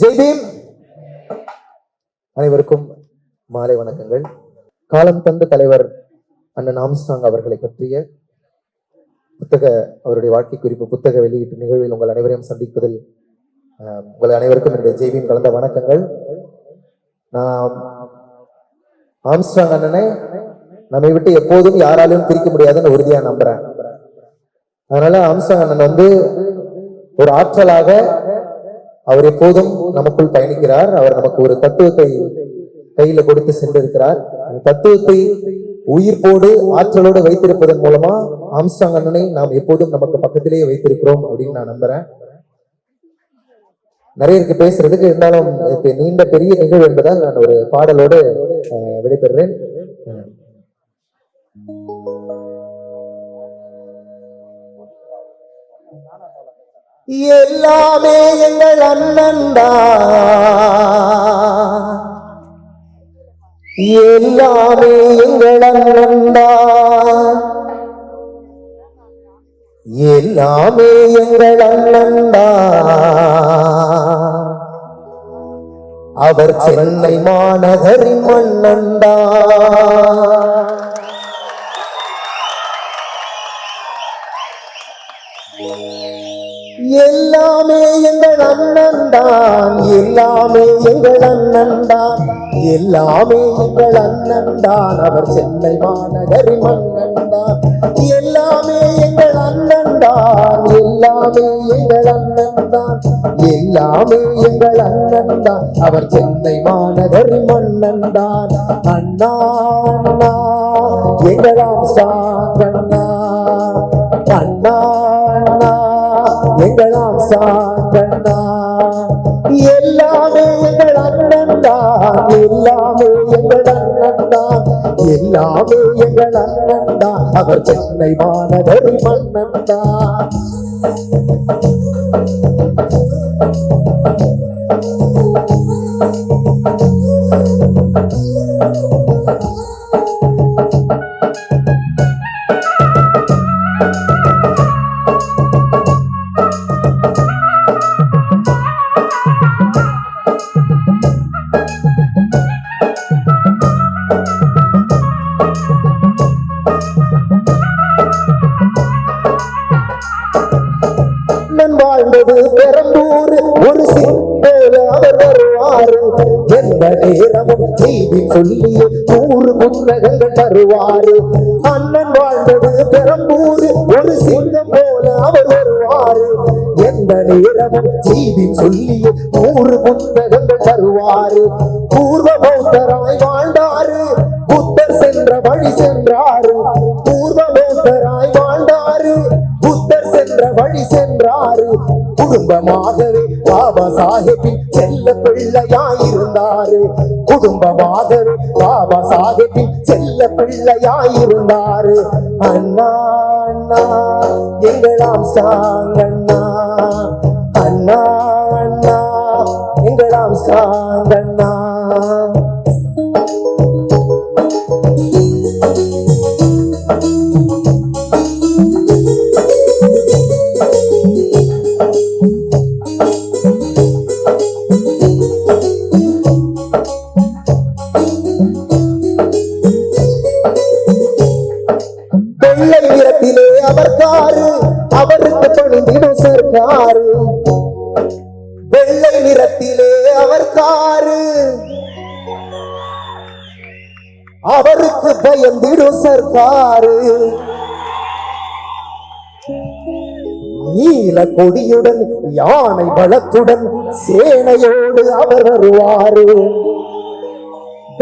ஜெய்பீம். அனைவருக்கும் மாலை வணக்கங்கள். காலம் தந்த தலைவர் அண்ணன் ஆம்ஸ்டாங் அவர்களை பற்றிய புத்தக அவருடைய வாழ்க்கை குறிப்பு புத்தக வெளியீட்டு நிகழ்வில் உங்கள் அனைவரையும் சந்திப்பதில் உங்கள் அனைவருக்கும் என்னுடைய ஜெய்பீம் கலந்த வணக்கங்கள். நான் ஆம்ஸ்டாங் அண்ணனை நம்மை விட்டு எப்போதும் யாராலும் பிரிக்க முடியாதுன்னு உறுதியா நம்புறேன். அதனால ஆம்ஸ்டாங் அண்ணன் வந்து ஒரு ஆற்றலாக அவர் எப்போதும் நமக்குள் பயணிக்கிறார். அவர் நமக்கு ஒரு தத்துவத்தை கையில கொடுத்து சென்றிருக்கிறார். அந்த தத்துவத்தை உயிர்ப்போடு ஆற்றலோடு வைத்திருப்பதன் மூலமா ஆம்சாங் அண்ணனை நாம் எப்போதும் நமக்கு பக்கத்திலேயே வைத்திருக்கிறோம் அப்படின்னு நான் நம்புறேன். நிறைய இருக்கு பேசுறதுக்கு. இருந்தாலும் நீண்ட பெரிய நிகழ்வு என்பதால் நான் ஒரு பாடலோடு அஹ், விடைபெறுறேன். எல்லாமே எங்கள் அண்ணன்டா. எல்லாமே எங்கள் அண்ணன்டா. எல்லாமே எங்கள் அண்ணன்டா. அவர் சென்னை மாநகரின் மண்ணன்டா அண்ணன் தான் எல்லாமே எங்கள் அண்ணன் தான் எல்லாமே எங்கள் அண்ணன் தான் அவர் சென்னை மாநகரி மன்னன் தான் எல்லாமே எங்கள் அண்ணன் தான் எல்லாமே எங்கள் அண்ணன் தான் எல்லாமே எங்கள் அண்ணன் தான் அவர் சென்னை மாநகரி மன்னன் தான் அண்ணா அண்ணா எங்களாம் சாங்கண்ணா அண்ணா அண்ணா எங்களாம் சாங்கண்ணா தான் எல்லாமே எங்கள் அண்ணன் தான் எல்லாமே எங்கள் அண்ணன் தான் அவர் சென்னை மாநகரி மன்னன் தான் you. வாழ்ந்தது பெரம்பூர் ஒரு சிம்போல அவர் வருவாரு எந்த நேரமும் செய்தி சொல்லி நூறு புத்தகங்கள் தருவாரு அண்ணன் வாழ்ந்தது பெரம்பூர் ஒரு சிங்கம் போல அவர் வருவாரு எந்த நேரமும் செய்தி சொல்லி நூறு புத்தகங்கள் தருவாரு பூர்வ பௌத்தராய் வாழ்ந்தாரு புத்தர் சென்ற வழி சென்றாரு. பூர்வ பௌத்தராய் வாழ்ந்தாரு புத்தர் சென்ற வழி சென்றாரு. குடும்பமாகவே பாபா சாஹிப்பின் செல்ல பிள்ளையாயிருந்தாரு. குடும்பமாகவே பாபா சாஹிப்பின் செல்ல பிள்ளையாயிருந்தாரு. அண்ணா அண்ணா எங்களாம் சாங்கண்ணா. அண்ணா அண்ணா எங்களாம் சாங்கண்ணா. அவர் காரு. அவருக்கு பயந்திடும் சர்க்காரு. நீல கொடியுடன் யானை பலத்துடன் சேனையோடு அவர் வருவாரு.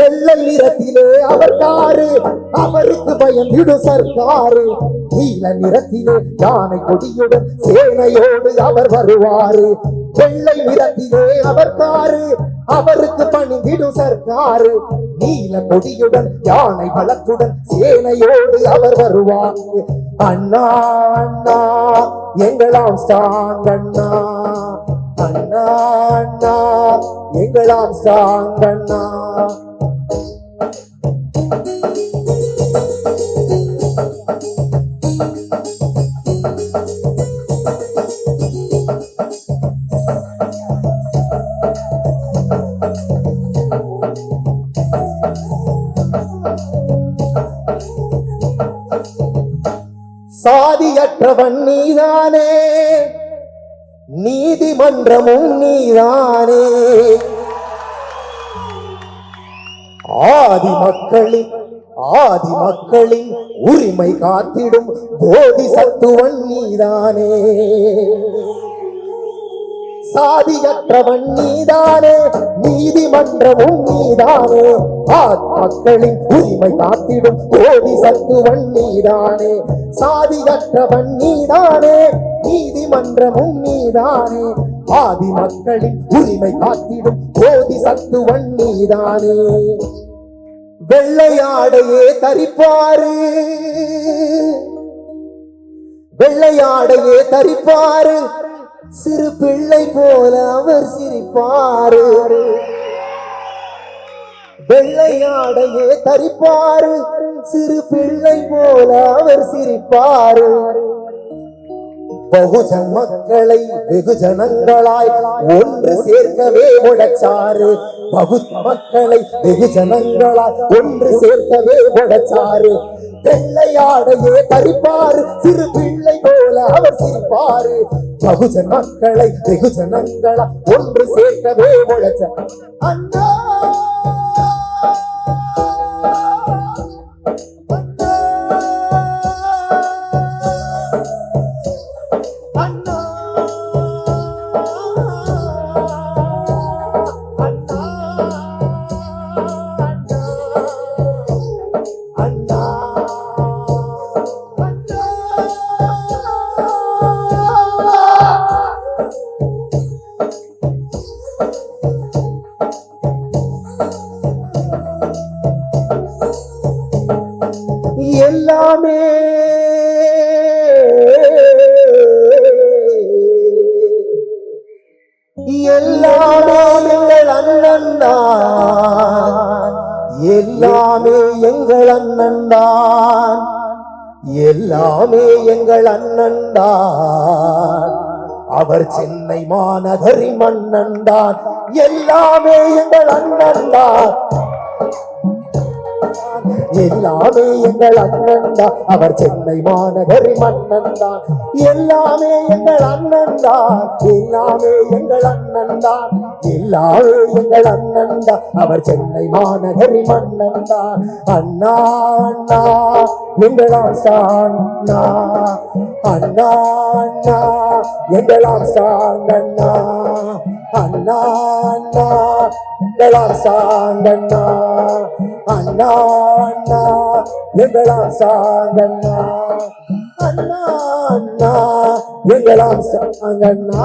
வெள்ளை நிறத்திலே அவர் காரு அவருக்கு பயந்திடு சர்க்காரு. நீல நிறத்திலே யானை கொடியுடன் சேனையோடு அவர் வருவாரு. வெள்ளை நிறத்திலே அவர் காரு அவருக்கு பணிந்திடும் சர்க்காரு. நீல கொடியுடன் யானை பலத்துடன் சேனையோடு அவர் வருவார். அண்ணா அண்ணா எங்களாம் சாங்கண்ணா. அண்ணா அண்ணா எங்களாம் சாங்கண்ணா. சாதியற்றவன் நீதானே. நீதிமன்றமும் நீதானே. ஆதி மக்களின் ஆதி மக்களின் உரிமை காத்திடும் போதி சத்துவன் நீதானே. சாதியற்றவன் நீதானே நீதிமன்றமும் நீதானே. ஆதி மக்களின் உரிமை காத்திடும் கோடி சத்துவன் நீதானே. சாதியற்றவன் நீதானே நீதிமன்றமும் நீதானே. ஆதி மக்களின் உரிமை காத்திடும் போதி சத்துவன் நீதானே. வெள்ளையாடையே தரிப்பாரு. வெள்ளையாடையே தரிப்பாரு. சிறு பிள்ளை போல அவர் சிரிப்பாரு. வெள்ளையாடையே தரிப்பாரு. சிறு பிள்ளை போல அவர் சிரிப்பாரு. பகுஜன் மக்களை வெகுஜனங்களாய் ஒன்று சேர்க்கவே உழைச்சாரு பகு மக்களை வெகுஜனங்களாய் ஒன்று சேர்க்கவே உழைச்சாரு வெள்ளையாடையே தரிப்பாரு. சிறு பிள்ளை போல அவர் சிரிப்பாரு பகுஜன் மக்களை வெகுஜனங்களாய் ஒன்று சேர்க்கவே உழைச்ச அண்ணா அண்ணா. எல்லாமே எங்கள் அண்ணன் தான் எல்லாமே எங்கள் அண்ணன் தான் எல்லாமே எங்கள் அண்ணன் தான் அவர் சென்னை மாநகரி மன்னன் தான் எல்லாமே எங்கள் அண்ணன் தான் எல்லாமே எங்கள் அண்ணன் தான். அவர் சென்னை மாநகரி மன்னன் தான். எல்லாமே எங்கள் அண்ணன் தான். எல்லாமே எங்கள் அண்ணன் தான். எல்லாமே எங்கள் அண்ணன் தான். அவர் சென்னை மாநகரி மன்னன் தான். அண்ணா அண்ணா எங்கள் சாண்ணா அண்ணா. அண்ணா எங்கள் சாங்கண்ணா அண்ணா. அண்ணா எங்கள் சாங்கண்ணா அண்ணா அண்ணா எங்களா சாங்கண்ணா அண்ணா அண்ணா எங்களா சாங்கண்ணா